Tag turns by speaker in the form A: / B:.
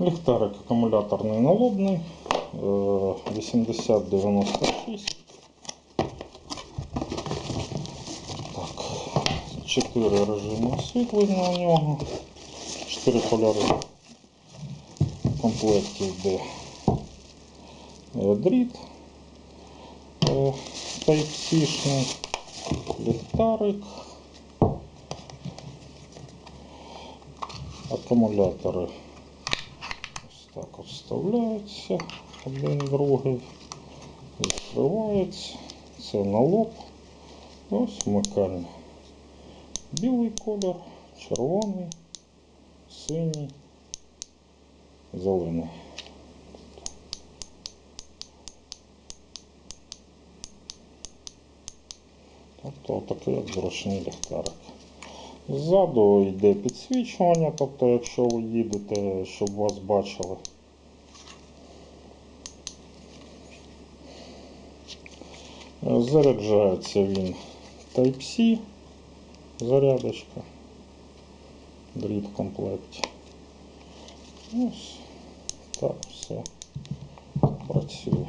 A: Ліхтарик акумуляторний налобний е, 8096. Так, 4 режими освітлення у нього. 4 кольори. В комплекті йде е, дріт. е, ліхтарик. Акумулятори так от вставляються один другий, відкривається. Це на лоб. Ось вмикання. Білий колір, червоний, синій, зелений. Тобто такий як зручний ліхтарик. Ззаду йде підсвічування, тобто якщо ви їдете, щоб вас бачили. Заряджається він Type-C, зарядочка, дріт в комплекті. Ось так все працює.